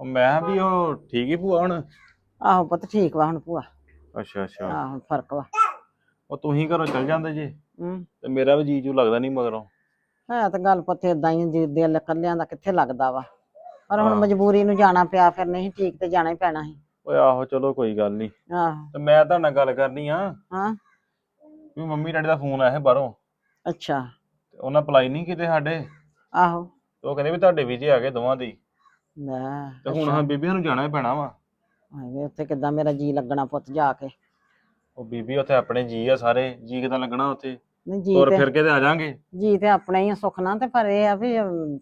ਉਹ ਮੈਂ ਕਿਹਾ ਵੀ ਉਹ ਠੀਕ ਹੀ ਭੂਆ ਹੁਣ? ਆਹੋ ਪੁੱਤ ਠੀਕ ਵਾ ਹੁਣ ਭੂਆ। ਅੱਛਾ ਅੱਛਾ। ਆਹੋ ਫ਼ਰਕ ਵਾ। ਉਹ ਤੁਸੀਂ ਘਰੋਂ ਚਲ ਜਾਂਦੇ ਜੇ? ਹੂੰ। ਤੇ ਮੇਰਾ ਵੀ ਜੀ ਜੂ ਲੱਗਦਾ ਨਹੀਂ ਮਗਰੋਂ। ਹੈ ਤਾਂ ਗੱਲ ਪੁੱਤ ਏਦਾਂ ਹੀ ਜੀ ਦਿਲ ਇਕੱਲਿਆਂ ਦਾ ਕਿੱਥੇ ਲੱਗਦਾ ਵਾ। ਪਰ ਹੁਣ ਹਾਂ। ਮਜਬੂਰੀ ਨੂੰ ਜਾਣਾ ਪਿਆ ਫਿਰ ਨਹੀਂ ਠੀਕ ਤੇ ਜਾਣਾ ਹੀ ਪੈਣਾ ਸੀ। ਓਏ ਆਹੋ ਚਲੋ ਕੋਈ ਗੱਲ ਨਹੀਂ ਆਹੋ। ਤੇ ਮੈਂ ਤੁਹਾਡੇ ਨਾਲ ਗੱਲ ਕਰਨੀ ਆ। ਹਾਂ। ਵੀ ਮੰਮੀ ਡੈਡੀ ਦਾ ਫੋਨ ਆਇਆ ਸੀ ਬਾਹਰੋਂ। ਅੱਛਾ। ਤੇ ਉਹਨਾਂ ਅਪਲਾਈ ਨਹੀਂ ਕੀਤੇ ਸਾਡੇ? ਆਹੋ। ਤੇ ਉਹ ਕਹਿੰਦੇ ਵੀ ਤੁਹਾਡੇ ਵੀਜ਼ੇ ਆ ਗਏ ਦੋਵਾਂ ਦੀ। ਲੈ ਤੇ ਹੁਣ ਹਾਂ ਬੀਬੀ ਸਾਨੂੰ ਜਾਣਾ ਹੀ ਪੈਣਾ ਵਾ। ਹਾਏ ਉੱਥੇ ਕਿੱਦਾਂ ਮੇਰਾ ਜੀ ਲੱਗਣਾ ਪੁੱਤ ਜਾ ਕੇ। ਉਹ ਬੀਬੀ ਉੱਥੇ ਆਪਣੇ ਜੀ ਆ ਸਾਰੇ ਜੀ ਕਿਦਾਂ ਲੱਗਣਾ ਉੱਥੇ? ਨਹੀਂ ਜੀ ਤੁਰ ਤੇ ਫਿਰ ਕੇ ਤੇ ਆ ਜਾਾਂਗੇ। ਜੀ ਤੇ ਆਪਣਾ ਹੀ ਆ ਸੁਖਣਾ ਤੇ ਪਰ ਇਹ ਆ ਵੀ ਅਮ,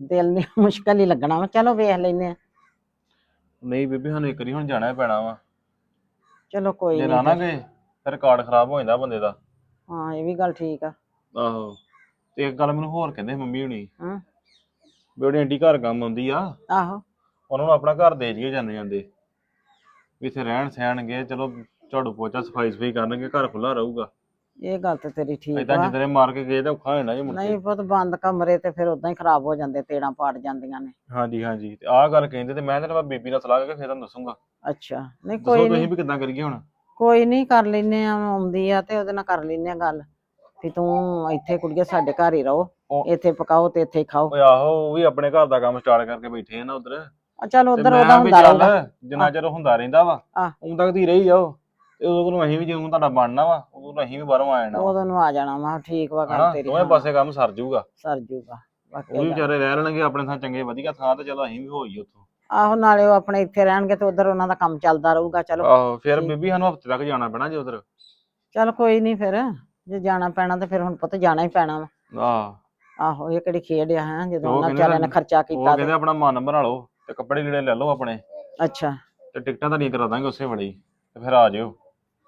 ਦਿਲ ਨੇ ਮੁਸ਼ਕਲ ਹੀ ਲੱਗਣਾ ਵਾ। ਚਲੋ ਵੇਖ ਲੈਨੇ ਆ। ਨਹੀਂ ਬੀਬੀ ਸਾਨੂੰ ਇੱਕ ਵਾਰੀ ਹੁਣ ਜਾਣਾ ਹੀ ਪੈਣਾ ਵਾ। ਚਲੋ ਕੋਈ ਜੇ ਨਾ ਨਾ ਗਏ ਫਿਰ ਕਾਰਡ ਖਰਾਬ ਹੋ ਜਾਂਦਾ ਬੰਦੇ ਦਾ। ਹਾਂ ਇਹ ਵੀ ਗੱਲ ਠੀਕ ਆ। ਆਹੋ। ਤੇ ਇੱਕ ਗੱਲ ਮੈਨੂੰ ਹੋਰ ਕਹਿੰਦੇ ਮੰਮੀ ਹੁਣੀ। ਹਾਂ। ਵੀ ਉਹਦੀ ਆਂਟੀ ਘਰ ਕੰਮ ਆਉਂਦੀ ਆ। ਆਹੋ। ਉਹਨਾਂ ਨੂੰ ਆਪਣਾ ਘਰ ਦੇ ਜੀਏ ਜਾਂਦੇ ਜਾਂਦੇ। ਵੀ ਇੱਥੇ ਰਹਿਣ ਸਹਿਣਗੇ ਚਲੋ ਝਾੜੂ ਪੋਚਾ ਸਫ਼ਾਈ ਸਫ਼ਾਈ ਕਰਨਗੇ ਘਰ ਖੁੱਲਾ ਰਹੂਗਾ। ਇਹ ਗੱਲ ਤੇ ਤੇਰੀ ਠੀਕ ਏਦਾਂ ਆ। ਜਿੱਦਰੇ ਮਾਰ ਕੇ ਗਏ ਤਾਂ ਔਖਾ ਹੋ ਜਾਣਾ ਜੀ ਕੇ। ਨਹੀਂ ਪੁੱਤ ਬੰਦ ਕਮਰੇ ਤੇ ਫਿਰ ਉਦਾਂ ਹੀ ਖਰਾਬ ਹੋ ਜਾਂਦੇ ਤੇੜਾਂ ਪਾੜ ਜਾਂਦੀਆਂ ਨੇ। ਹਾਂਜੀ ਹਾਂਜੀ। ਤੇ ਆਹ ਗੱਲ ਕਹਿੰਦੇ ਤੇ ਮੈਂ ਤੇ ਮੈਂ ਬੀਬੀ ਨਾਲ ਸਲਾਹ ਕਰਕੇ ਫਿਰ ਤੁਹਾਨੂੰ ਦੱਸੂਗਾ। ਅੱਛਾ। ਨਹੀਂ ਦੱਸੋ ਕੋਈ ਤੁਸੀਂ ਨਹੀਂ। ਵੀ ਕਿੱਦਾਂ ਕਰੀਏ ਹੁਣ? ਕੋਈ ਨਹੀਂ ਕਰ ਲੈਨੇ ਆ ਆਉਂਦੀ ਆ ਤੇ ਉਹਦੇ ਨਾਲ ਕਰ ਲੈਨੇ ਆ ਗੱਲ। ਵੀ ਤੂੰ ਇੱਥੇ ਕੁੜੀਏ ਸਾਡੇ ਘਰ ਹੀ ਰਹੋ। ਉਹ- ਇੱਥੇ ਪਕਾਓ ਤੇ ਇੱਥੇ ਹੀ ਖਾਓ। ਓਏ ਆਹੋ ਉਹ ਵੀ ਆਪਣੇ ਘਰ ਦਾ ਕੰਮ ਸਟਾਰਟ ਕਰਕੇ ਬੈਠੇ ਆ ਨਾ ਉਧਰ। ਆ ਚੱਲ ਉਧਰ ਮੈਂ ਉਹਦਾ ਹੁੰਦਾ ਰਹੂਗਾ ਜਿੰਨਾ ਚਿਰ ਹੁੰਦਾ ਰਹਿੰਦਾ ਵਾ ਆਹ। ਉਦੋਂ ਤੱਕ ਦੀ ਰਹੀ ਜਾਓ ਤੇ ਉਦੋਂ ਨੂੰ ਅਸੀਂ ਵੀ ਜਦੋਂ ਤੁਹਾਡਾ ਬਣਨਾ ਵਾ ਉਦੋਂ ਨੂੰ ਅਸੀਂ ਵੀ ਬਾਹਰੋਂ ਆ ਜਾਣਾ ਵਾ। ਉਦੋਂ ਨੂੰ ਆ ਜਾਣਾ ਵਾ ਠੀਕ ਵਾ ਹਨਾ ਗੱਲ ਤੇਰੀ ਦੋਵੇਂ ਹਾਂ, ਪਾਸੇ ਕੰਮ ਸਰ ਜਾਊਗਾ ਸਰ ਜੂਗਾ ਉਹ ਵੀ। ਵਿਚਾਰੇ ਰਹਿ ਲੈਣਗੇ ਆਪਣੇ ਥਾਂ ਚੰਗੇ ਵਧੀਆ ਥਾਂ ਤੇ ਚਲੋ ਅਸੀਂ ਵੀ ਹੋਈ ਉੱਥੋਂ। ਆਹੋ ਨਾਲੇ ਉਹ ਆਪਣੇ ਇੱਥੇ ਰਹਿਣਗੇ ਤੇ ਉਧਰ ਉਹਨਾਂ ਦਾ ਕੰਮ ਚੱਲਦਾ ਰਹੂਗਾ ਚਲੋ। ਆਹੋ ਫਿਰ ਠੀਕ। ਬੀਬੀ ਸਾਨੂੰ ਹਫ਼ਤੇ ਤੱਕ ਜਾਣਾ ਪੈਣਾ ਜੇ ਉਧਰ। ਚਲ ਕੋਈ ਨਹੀਂ ਫਿਰ ਜੇ ਜਾਣਾ ਪੈਣਾ ਤੇ ਫਿਰ ਹੁਣ ਪੁੱਤ ਜਾਣਾ ਹੀ ਪੈਣਾ ਵਾ। ਆਹ। ਆਹੋ ਇਹ ਕਿਹੜੀ ਖੇਡ ਆ ਹੈ ਜਦੋਂ ਉਹ ਉਹਨਾਂ ਕਹਿੰਦੇ ਵਿਚਾਰਿਆਂ ਨੇ ਨਾ- ਖਰਚਾ ਉਹ ਕੀਤਾ ਕਹਿੰਦੇ ਆਪਣਾ ਮਨ ਬਣਾ ਲਓ ਤੇ ਕੱਪੜੇ ਲੀੜੇ ਲੈ ਲਓ ਆਪਣੇ। ਤੇ ਅੱਛਾ। ਤੇ ਟਿਕਟਾਂ ਤਾਂ ਨਹੀਂ ਕਰਾ ਦਾਂਗੇ ਉਸੇ ਵੇਲੇ ਹੀ ਤੇ ਫਿਰ ਆ ਜਿਓ।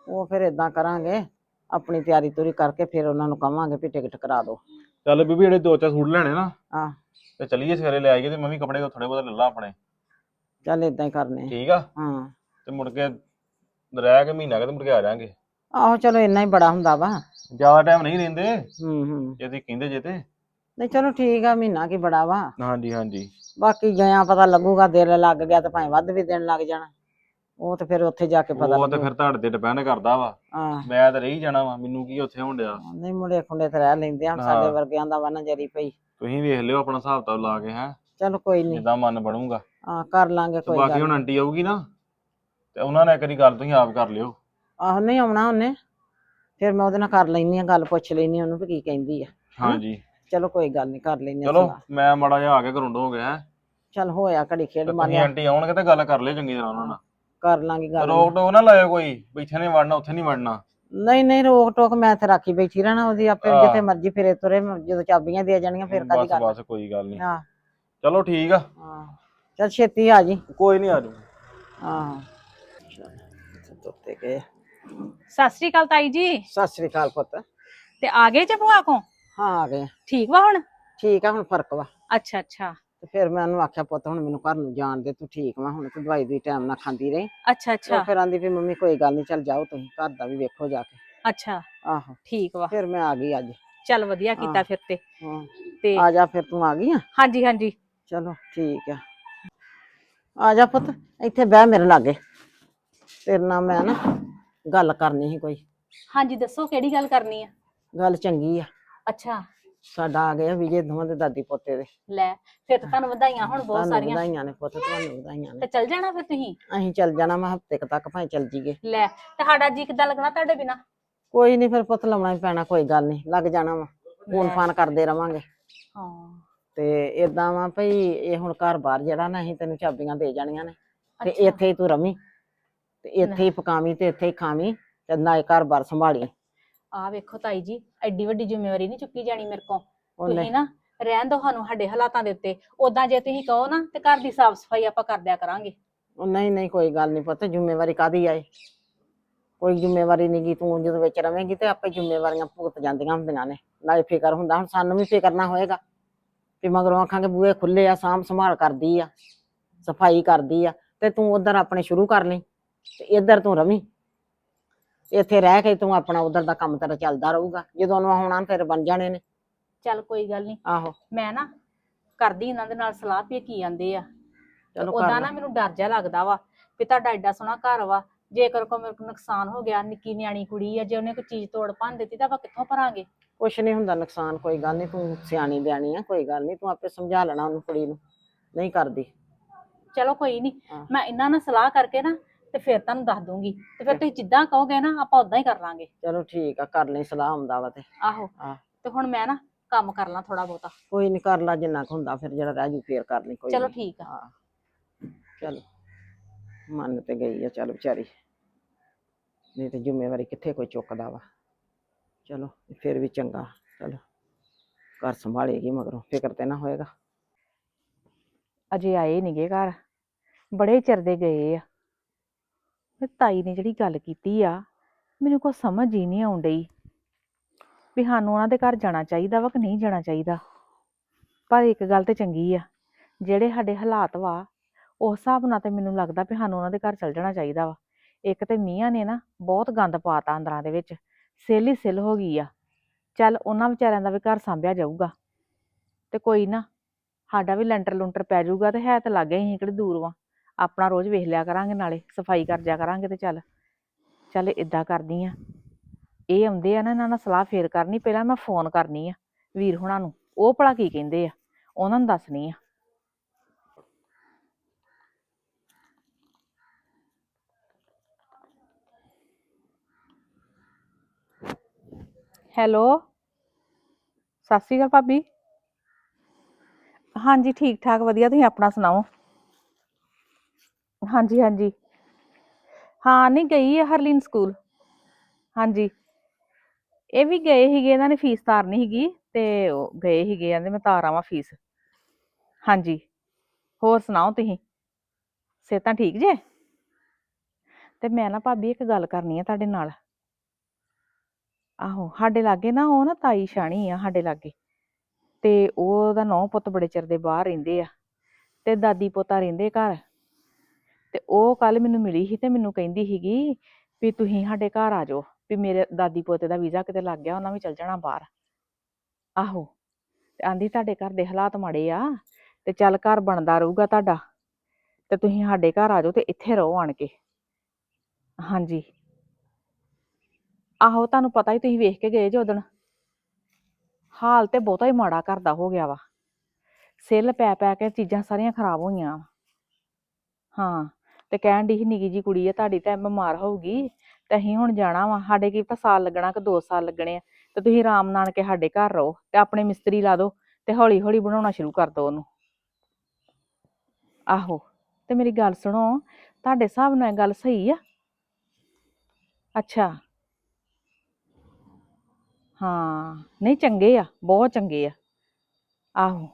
ਉਹ ਫਿਰ ਇਦਾਂ ਕਰਾਂਗੇ ਆਪਣੀ ਤਿਆਰੀ ਤੁਰੀ ਕਰਕੇ ਫਿਰ ਉਹਨਾਂ ਨੂੰ ਕਵਾਂਗੇ ਵੀ ਟਿਕਟ ਕਰਾ ਦਿਓ। ਚੱਲ ਬੀਬੀ ਜਿਹੜੇ ਦੋ ਚਾਰ ਸੂਟ ਲੈਣੇ ਨਾ ਹਾਂ। ਤੇ ਚੱਲੀਏ ਸਵੇਰੇ ਲੈ ਆਈਏ ਤੇ ਮੈਂ ਵੀ ਕੱਪੜੇ ਥੋੜੇ ਬਹੁਤ ਲੈ ਲਾ ਆਪਣੇ। ਚੱਲ ਇਦਾਂ ਹੀ ਕਰਨੇ ਆ। ਠੀਕ ਆ? ਹਾਂ। ਤੇ ਮੁੜ ਕੇ ਰਹਿ ਕੇ ਮਹੀਨਾ ਕੇ ਤੇ ਮੁੜ ਕੇ ਆ ਜਾਾਂਗੇ। ਆਹੋ ਚਲੋ ਇੰਨਾ ਹੀ ਬੜਾ ਹੁੰਦਾ ਵਾ। ਜ਼ਿਆਦਾ ਟਾਈਮ ਨਹੀਂ ਰਹਿੰਦੇ। ਹੂੰ ਹੂੰ। ਜੇ ਤੁਸੀਂ ਕਹਿੰਦੇ ਜੇ ਤੇ। ਨਹੀਂ ਚਲੋ ਠੀਕ ਆ ਮਹੀਨਾ ਕੀ ਬੜਾ ਵਾ। ਹਾਂਜੀ ਹਾਂਜੀ। ਬਾਕੀ ਗਿਆ ਪਤਾ ਲੱਗੂਗਾ ਦਿਲ ਲੱਗ ਗਿਆ ਤਾਂ ਭਾਵੇਂ ਵੱਧ ਵੀ ਦਿਨ ਲੱਗ ਜਾਣਾ। ਉਹ ਤਾਂ ਫਿਰ ਉੱਥੇ ਜਾ ਕੇ ਪਤਾ ਉਹ ਤੇ ਲੱਗੂ। ਫਿਰ ਤੁਹਾਡੇ ਤੇ ਡਿਪੈਂਡ ਕਰਦਾ ਵਾ। ਹਾਂ। ਮੈਂ ਤਾਂ ਰਹੀ ਜਾਣਾ ਵਾ ਮੈਨੂੰ ਕੀ ਉੱਥੇ ਹੋਣ ਡਿਆ। ਨਹੀਂ ਮੁੰਡੇ ਖੁੰਡੇ ਤੇ ਰਹਿ ਲੈਂਦੇ ਆ ਹੁਣ ਹਾਂ। ਸਾਡੇ ਵਰਗਿਆਂ ਦਾ ਵਾ ਨਾ ਜਰੀ ਪਈ। ਤੁਸੀਂ ਵੇਖ ਲਿਓ ਆਪਣਾ ਹਿਸਾਬ ਤਾਂ ਲਾ ਕੇ ਹੈ। ਚਲੋ ਕੋਈ ਨਹੀਂ। ਜਿੱਦਾਂ ਮਨ ਬਣੂਗਾ। ਹਾਂ ਕਰ ਲਾਂਗੇ ਤੇ ਕੋਈ ਬਾਕੀ ਗੱਲ ਹੁਣ ਆਂਟੀ ਆਊਗੀ ਨਾ ਤੇ ਉਹਨਾਂ ਨਾਲ ਇੱਕ ਵਾਰੀ ਗੱਲ ਤੁਸੀਂ ਆਪ ਕਰ ਲਿਓ। ਆਹੋ ਨਹੀਂ ਆਉਣਾ ਉਹਨੇ। ਫਿਰ ਮੈਂ ਉਹਦੇ ਨਾਲ ਕਰ ਲੈਣੀ ਆ ਗੱਲ ਪੁੱਛ ਲੈਣੀ ਉਹਨੂੰ ਵੀ ਕੀ ਕਹਿੰਦੀ ਆ। ਹਾਂਜੀ। ਚਲੋ ਕੋਈ ਗੱਲ ਨਹੀਂ ਕਰ ਲੈਣੀ ਆ ਚਲੋ। ਮੈਂ ਮਾੜਾ ਜਿਹਾ ਆ ਕੇ ਗਰਾਊਂਡ ਹੋ ਗਿਆ। ਹੈ ਚੱਲ ਹੋਇਆ ਘੜੀ ਖੇਡ ਤੁਸੀਂ ਮਾਰਿਆ। ਆਂਟੀ ਆਉਣਗੇ ਤੇ ਗੱਲ ਕਰ ਲਿਓ ਚੰਗੀ ਤਰ੍ਹਾਂ ਉਹਨਾਂ ਨਾਲ। ਕਰ ਲਾਂਗੇ ਗੱਲ। ਰੋਕ ਟੋਕ ਨਾ ਲਾਇਓ ਕੋਈ ਵੀ ਇੱਥੇ ਨਹੀਂ ਵੜਨਾ ਉੱਥੇ ਨਹੀਂ ਵੜਨਾ। ਨਹੀਂ ਨਹੀਂ ਰੋਕ ਟੋਕ ਮੈਂ ਤੇ ਰਾਖੀ ਬੈਠੀ ਰਹਿਣਾ ਉਹਦੀ ਆਪੇ ਆਹ। ਜਿੱਥੇ ਮਰਜ਼ੀ ਫਿਰੇ ਤੁਰੇ ਜਦੋਂ ਚਾਬੀਆਂ ਦੇ ਜਾਣੀਆਂ ਫਿਰ ਕਾਦੀ ਬਸ ਗੱਲ। ਬਸ ਕੋਈ ਗੱਲ ਨਹੀਂ ਹਾਂ। ਚਲੋ ਠੀਕ ਆ। ਹਾਂ। ਚੱਲ ਛੇਤੀ ਆ ਜੀ। ਕੋਈ ਨਹੀਂ ਆ ਜੂ ਹਾਂ। ਚੱਲ ਤੋਤੇ ਗਏ। ਸਤਿ ਸ੍ਰੀ ਅਕਾਲ ਤਾਈ ਜੀ। ਸਤਿ ਸ੍ਰੀ ਅਕਾਲ ਪੁੱਤ। ਤੇ ਆ ਗਏ ਜੇ ਭੂਆ ਕੋ? ਹਾਂ ਆ ਗਏ। ਠੀਕ ਵਾ ਹੁਣ? ਠੀਕ ਆ ਹੁਣ ਫ਼ਰਕ ਵਾ। ਅੱਛਾ ਅੱਛਾ। ਤੇ ਫਿਰ ਮੈਂ ਉਹਨੂੰ ਆਖਿਆ ਪੁੱਤ ਹੁਣ ਮੈਨੂੰ ਘਰ ਨੂੰ ਜਾਣ ਦੇ ਤੂੰ ਠੀਕ ਵਾ ਹੁਣ ਤੂੰ ਦਵਾਈ ਦੀ ਟਾਈਮ ਨਾਲ ਖਾਂਦੀ ਰਹੀ। ਅੱਛਾ ਉਹ ਅੱਛਾ ਫਿਰ ਆਂਦੀ ਵੀ ਮੰਮੀ ਕੋਈ ਗੱਲ ਨਹੀਂ ਚੱਲ ਜਾਓ ਤੁਸੀਂ ਘਰ ਦਾ ਵੀ ਵੇਖੋ ਜਾ ਕੇ। ਅੱਛਾ। ਆਹੋ। ਠੀਕ ਵਾ। ਫਿਰ ਮੈਂ ਆ ਗਈ ਅੱਜ। ਚੱਲ ਵਧੀਆ ਕੀਤਾ ਹਾਂ। ਫਿਰ ਤੇ। ਹਾਂ। ਤੇ ਆ ਜਾ ਫਿਰ ਤੂੰ ਆ ਗਈ ਆ? ਹਾਂਜੀ ਹਾਂਜੀ। ਚਲੋ ਠੀਕ ਆ। ਆ ਜਾ ਪੁੱਤ ਇੱਥੇ ਬਹਿ ਮੇਰੇ ਲਾਗੇ। ਤੇਰੇ ਨਾਲ ਮੈਂ ਨਾ ਗੱਲ ਕਰਨੀ ਸੀ ਕੋਈ। ਹਾਂਜੀ ਦੱਸੋ ਕਿਹੜੀ ਗੱਲ ਕਰਨੀ ਆ? ਗੱਲ ਚੰਗੀ ਆ। ਅੱਛਾ। ਸਾਡਾ ਆ ਗਿਆ ਵਿਜੇ ਦੋਵਾਂ ਦੇ ਦਾਦੀ ਪੋਤੇ ਦੇ। ਲੈ ਫਿਰ ਤਾਂ ਤੁਹਾਨੂੰ ਵਧਾਈਆਂ ਹੁਣ ਬਹੁਤ ਤੁਹਾਨੂੰ ਸਾਰੀਆਂ। ਵਧਾਈਆਂ ਨੇ ਪੁੱਤ ਤੁਹਾਨੂੰ ਵਧਾਈਆਂ ਨੇ। ਤੇ ਚੱਲ ਜਾਣਾ ਫਿਰ ਤੁਸੀਂ? ਅਸੀਂ ਚੱਲ ਜਾਣਾ ਮੈਂ ਹਫ਼ਤੇ ਤੱਕ ਭਾਵੇਂ ਚੱਲ ਜੀਏ ਲੈ ਤੇ ਸਾਡਾ ਜੀ ਕਿੱਦਾਂ ਲੱਗਣਾ ਤੁਹਾਡੇ ਬਿਨਾ? ਕੋਈ ਨਹੀਂ ਫਿਰ ਪੁੱਤ ਲਾਉਣਾ ਹੀ ਪੈਣਾ ਕੋਈ ਗੱਲ ਨਹੀਂ ਲੱਗ ਜਾਣਾ ਵਾ। ਫੋਨ ਫਾਨ ਕਰਦੇ ਰਵਾਂਗੇ। ਹਾਂ। ਤੇ ਇਦਾਂ ਵਾ ਭਈ ਇਹ ਹੁਣ ਘਰ ਬਾਹਰ ਜਿਹੜਾ ਨਾ ਅਸੀਂ ਤੈਨੂੰ ਚਾਬੀਆਂ ਦੇ ਜਾਣੀਆਂ ਨੇ। ਤੇ ਅੱਛਾ। ਇੱਥੇ ਹੀ ਤੂੰ ਰਵੀਂ ਤੇ ਇੱਥੇ ਹੀ ਪਕਾਵੀਂ ਤੇ ਇੱਥੇ ਹੀ ਖਾਵੀਂ ਤੇ ਨਾ ਇਹ ਘਰ ਬਾਰ ਸੰਭਾਲੀ। ਆ ਵੇਖੋ ਤਾਈ ਜੀ ਐਡੀ ਵੱਡੀ ਜ਼ਿੰਮੇਵਾਰੀ ਨਹੀਂ ਚੁੱਕੀ ਜਾਣੀ ਮੇਰੇ ਕੋਲ। ਤੁਸੀਂ ਨਾ ਰਹਿਣ ਦੋ ਸਾਨੂੰ ਸਾਡੇ ਹਾਲਾਤਾਂ ਦੇ ਉੱਤੇ। ਉਦਾਂ ਜੇ ਤੁਸੀਂ ਕਹੋ ਨਾ ਤੇ ਘਰ ਦੀ ਸਾਫ਼ ਸਫ਼ਾਈ ਆਪਾਂ ਕਰ ਦਿਆ ਕਰਾਂਗੇ। ਉਹ ਨਹੀਂ ਨਹੀਂ ਕੋਈ ਗੱਲ ਨਹੀਂ ਪੁੱਤ ਜ਼ਿੰਮੇਵਾਰੀ ਕਾਦੀ ਆਏ ਕੋਈ ਜ਼ਿੰਮੇਵਾਰੀ ਨਹੀਂ ਗੀ ਤੂੰ ਜਦੋਂ ਵਿੱਚ ਰਵੇਂਗੀ ਤੇ ਆਪੇ ਜ਼ਿੰਮੇਵਾਰੀਆਂ ਭੁਗਤ ਜਾਂਦੀਆਂ ਹੁੰਦੀਆਂ ਨੇ। ਨਾਲੇ ਫਿਕਰ ਹੁੰਦਾ ਹੁਣ ਸਾਨੂੰ ਵੀ ਫਿਕਰ ਨਾ ਹੋਏਗਾ ਵੀ ਮਗਰੋਂ ਆਖਾਂਗੇ ਬੂਹੇ ਖੁੱਲੇ ਆ ਸਾਂਭ ਸੰਭਾਲ ਕਰਦੀ ਆ ਸਫ਼ਾਈ ਕਰਦੀ ਆ ਤੇ ਤੂੰ ਉਧਰ ਆਪਣੇ ਸ਼ੁਰੂ ਕਰ ਲਈ ਤੇ ਇੱਧਰ ਤੂੰ ਰਵੀਂ। ਇੱਥੇ ਰਹਿ ਕੇ ਤੂੰ ਆਪਣਾ ਉਧਰ ਦਾ ਕੰਮ ਤੇਰਾ ਚੱਲਦਾ ਰਹੂਗਾ। ਜਦੋਂ ਉਹਨੂੰ ਆਉਣਾ ਫਿਰ ਬਣ ਜਾਣੇ ਨੇ। ਚੱਲ ਕੋਈ ਗੱਲ ਨਹੀਂ ਆਹੋ। ਮੈਂ ਨਾ ਕਰਦੀ ਇਹਨਾਂ ਦੇ ਨਾਲ ਸਲਾਹ ਵੀ ਇਹ ਕੀ ਆਂਦੇ ਆ। ਚਲੋ ਉਹਦਾ ਕਰ ਨਾ ਲਾ। ਮੈਨੂੰ ਡਰ ਜਿਹਾ ਲੱਗਦਾ ਵਾ ਵੀ ਤੁਹਾਡਾ ਐਡਾ ਸੋਹਣਾ ਘਰ ਵਾ। ਜੇਕਰ ਕੋਈ ਮੇਰੇ ਕੋਲ ਨੁਕਸਾਨ ਹੋ ਗਿਆ ਨਿੱਕੀ ਨਿਆਣੀ ਕੁੜੀ ਆ ਜੇ ਉਹਨੇ ਕੋਈ ਚੀਜ਼ ਤੋੜ ਭੰਨ ਦਿੱਤੀ ਤਾਂ ਆਪਾਂ ਕਿੱਥੋਂ ਭਰਾਂਗੇ? ਕੁਛ ਨਹੀਂ ਹੁੰਦਾ ਨੁਕਸਾਨ ਕੋਈ ਗੱਲ ਨਹੀਂ ਤੂੰ ਸਿਆਣੀ ਬਿਆਣੀ ਆ ਕੋਈ ਗੱਲ ਨਹੀਂ ਤੂੰ ਆਪੇ ਸਮਝਾ ਲੈਣਾ ਉਹਨੂੰ ਕੁੜੀ ਨੂੰ। ਨਹੀਂ ਕਰਦੀ। ਚਲੋ ਕੋਈ ਨਹੀਂ ਹਾਂ। ਮੈਂ ਇਹਨਾਂ ਨਾਲ ਸਲਾਹ ਕਰਕੇ ਨਾ ਤੇ ਫਿਰ ਤੁਹਾਨੂੰ ਦੱਸ ਦੂੰਗੀ। ਤੇ ਫਿਰ ਤੁਸੀਂ ਜਿੱਦਾਂ ਕਹੋਗੇ ਨਾ ਆਪਾਂ ਉਦਾਂ ਹੀ ਕਰ ਲਾਂਗੇ। ਚਲੋ ਠੀਕ ਆ ਕਰ ਲਈ ਸਲਾਹ ਹੁੰਦਾ ਵਾ ਤੇ। ਆਹੋ। ਤੇ ਹੁਣ ਮੈਂ ਨਾ ਕੰਮ ਕਰ ਲਾਂ ਥੋੜਾ ਬਹੁਤਾ। ਕੋਈ ਨਹੀਂ ਕਰ ਲਾ ਜਿੰਨਾ ਕੁ ਹੁੰਦਾ ਫਿਰ ਜਿਹੜਾ ਰਹਿ ਜੂ ਫੇਰ ਕਰ ਲਈ ਕੋਈ ਚਲੋ ਨੀ। ਠੀਕ ਆ। ਹਾਂ। ਚਲ। ਮੰਨ ਤੇ ਗਈ ਆ ਚੱਲ ਵਿਚਾਰੀ। ਨਹੀਂ ਤੇ ਜ਼ਿੰਮੇਵਾਰੀ ਕਿੱਥੇ ਕੋਈ ਚੁੱਕਦਾ ਵਾ। ਚਲੋ ਫਿਰ ਵੀ ਚੰਗਾ। ਚਲੋ। ਘਰ ਸੰਭਾਲੇਗੀ ਮਗਰੋਂ ਫਿਕਰ ਤੇ ਨਾ ਹੋਏਗਾ। ਅਜੇ ਆਏ ਨਹੀਂਗੇ ਘਰ। ਬੜੇ ਚਿਰ ਦੇ ਗਏ ਆ। ਤੇ ਤਾਈ ਨੇ ਜਿਹੜੀ ਗੱਲ ਕੀਤੀ ਆ, ਮੈਨੂੰ ਕੁਛ ਸਮਝ ਹੀ ਨਹੀਂ ਆਉਣ ਡਈ ਵੀ ਸਾਨੂੰ ਉਹਨਾਂ ਦੇ ਘਰ ਜਾਣਾ ਚਾਹੀਦਾ ਵਾ ਕਿ ਨਹੀਂ ਜਾਣਾ ਚਾਹੀਦਾ। ਪਰ ਇੱਕ ਗੱਲ ਤੇ ਚੰਗੀ ਆ, ਜਿਹੜੇ ਸਾਡੇ ਹਾਲਾਤ ਵਾ, ਉਸ ਹਿਸਾਬ ਨਾਲ ਤੇ ਮੈਨੂੰ ਲੱਗਦਾ ਵੀ ਸਾਨੂੰ ਉਹਨਾਂ ਦੇ ਘਰ ਚੱਲ ਜਾਣਾ ਚਾਹੀਦਾ ਵਾ। ਇੱਕ ਤੇ ਮੀਆਂ ਨੇ ਨਾ ਬਹੁਤ ਗੰਦ ਪਾਤਾ ਅੰਦਰਾਂ ਦੇ ਵਿੱਚ, ਸਿੱਲ ਹੀ ਸਿੱਲ ਹੋ ਗਈ ਆ। ਚੱਲ ਉਹਨਾਂ ਵਿਚਾਰਿਆਂ ਦਾ ਵੀ ਘਰ ਸੰਭਿਆ ਜਾਊਗਾ। ਤੇ ਕੋਈ ਨਾ, ਸਾਡਾ ਵੀ ਲੈਂਟਰ ਲੁੰਟਰ ਪੈ ਜਾਊਗਾ ਤੇ ਹੈ ਤਾਂ ਲੱਗੇ ਹੀ ਕਿਹੜੀ ਦੂਰ ਵਾਂ। ਆਪਣਾ ਰੋਜ਼ ਵੇਖ ਲਿਆ ਕਰਾਂਗੇ ਨਾਲੇ, ਸਫ਼ਾਈ ਕਰ ਜਾ ਕਰਾਂਗੇ ਤੇ ਚੱਲ। ਚੱਲ ਇਦਾਂ ਕਰਦੀ ਆ। ਇਹ ਆਉਂਦੇ ਆ ਨਾ, ਇਹਨਾਂ ਨਾਲ ਸਲਾਹ ਫੇਰ ਕਰਨੀ, ਪਹਿਲਾਂ ਮੈਂ ਫੋਨ ਕਰਨੀ ਆ ਵੀਰ ਹੁਣਾਂ ਨੂੰ। ਉਹ ਭਲਾ ਕੀ ਕਹਿੰਦੇ ਆ, ਉਹਨਾਂ ਨੂੰ ਦੱਸਣੀ ਆ। ਹੈਲੋ? ਸਤਿ ਸ਼੍ਰੀ ਅਕਾਲ ਭਾਬੀ। ਹਾਂਜੀ ਠੀਕ ਠਾਕ ਵਧੀਆ। ਤੁਸੀਂ ਆਪਣਾ ਸੁਣਾਓ? ਹਾਂਜੀ ਹਾਂਜੀ। ਹਾਂ, ਨਹੀਂ, ਗਈ ਹੈ ਹਰਲੀਨ ਸਕੂਲ। ਹਾਂਜੀ। ਇਹ ਵੀ ਗਏ ਸੀਗੇ, ਇਹਨਾਂ ਨੇ ਫੀਸ ਤਾਰਨੀ ਸੀਗੀ ਤੇ ਉਹ ਗਏ ਸੀਗੇ, ਕਹਿੰਦੇ ਮੈਂ ਤਾਰ ਆਵਾਂ ਫੀਸ। ਹਾਂਜੀ। ਹੋਰ ਸੁਣਾਓ ਤੁਸੀਂ? ਸਿਹਤਾਂ ਠੀਕ ਜੇ? ਤੇ ਮੈਂ ਨਾ ਭਾਬੀ ਇੱਕ ਗੱਲ ਕਰਨੀ ਆ ਤੁਹਾਡੇ ਨਾਲ। ਆਹੋ, ਸਾਡੇ ਲਾਗੇ ਨਾ ਉਹ ਨਾ ਤਾਈ ਸ਼ਾਣੀ ਆ ਸਾਡੇ ਲਾਗੇ। ਤੇ ਉਹਦਾ ਨੌ ਪੁੱਤ ਬੜੇ ਚਿਰ ਦੇ ਬਾਹਰ ਰਹਿੰਦੇ ਆ। ਤੇ ਦਾਦੀ ਪੋਤਾ ਰਹਿੰਦੇ ਘਰ। ਤੇ ਉਹ ਕੱਲ ਮੈਨੂੰ ਮਿਲੀ ਸੀ ਤੇ ਮੈਨੂੰ ਕਹਿੰਦੀ ਸੀਗੀ ਵੀ ਤੁਸੀਂ ਸਾਡੇ ਘਰ ਆ ਜਾਓ, ਵੀ ਮੇਰੇ ਦਾਦੀ ਪੋਤੇ ਦਾ ਵੀਜ਼ਾ ਕਿਤੇ ਲੱਗ ਗਿਆ, ਉਹਨਾਂ ਵੀ ਚੱਲ ਜਾਣਾ ਬਾਹਰ। ਆਹੋ, ਤੇ ਆਂਦੀ ਤੁਹਾਡੇ ਘਰ ਦੇ ਹਾਲਾਤ ਮਾੜੇ ਆ, ਤੇ ਚੱਲ ਘਰ ਬਣਦਾ ਰਹੂਗਾ ਤੁਹਾਡਾ, ਤੇ ਤੁਸੀਂ ਸਾਡੇ ਘਰ ਆ ਜਾਓ ਤੇ ਇੱਥੇ ਰਹੋ ਆਣ ਕੇ। ਹਾਂਜੀ। ਆਹੋ, ਤੁਹਾਨੂੰ ਪਤਾ ਹੀ ਤੁਸੀਂ ਵੇਖ ਕੇ ਗਏ ਜੋ ਉਦਣ ਹਾਲ ਤੇ ਬਹੁਤਾ ਹੀ ਮਾੜਾ ਘਰ ਦਾ ਹੋ ਗਿਆ ਵਾ। ਸਿੱਲ ਪੈ ਪੈ ਕੇ ਚੀਜ਼ਾਂ ਸਾਰੀਆਂ ਖਰਾਬ ਹੋਈਆਂ ਵਾਂ। ਹਾਂ। ਤੇ ਕਹਿਣ ਦੀ ਸੀ, ਨਿੱਕੀ ਜੀ ਕੁੜੀ ਆ, ਤੁਹਾਡੀ ਤਾਂ ਬਿਮਾਰ ਹੋਊਗੀ, ਤੇ ਅਸੀਂ ਹੁਣ ਜਾਣਾ ਵਾ, ਸਾਡੇ ਕੀ ਤਾਂ ਸਾਲ ਲੱਗਣਾ ਕਿ 2 ਸਾਲ ਲੱਗਣੇ ਆ, ਤੇ ਤੁਸੀਂ ਆਰਾਮ ਨਾਲ ਕੇ ਸਾਡੇ ਘਰ ਰਹੋ ਤੇ ਆਪਣੇ ਮਿਸਤਰੀ ਲਾ ਦਿਓ ਤੇ ਹੌਲੀ ਹੌਲੀ ਬਣਾਉਣਾ ਸ਼ੁਰੂ ਕਰ ਦਿਓ ਉਹਨੂੰ। ਆਹੋ, ਤੇ ਮੇਰੀ ਗੱਲ ਸੁਣੋ, ਤੁਹਾਡੇ ਹਿਸਾਬ ਨਾਲ ਇਹ ਗੱਲ ਸਹੀ ਆ? ਅੱਛਾ। ਹਾਂ, ਨਹੀਂ ਚੰਗੇ ਆ, ਬਹੁਤ ਚੰਗੇ ਆ। ਆਹੋ,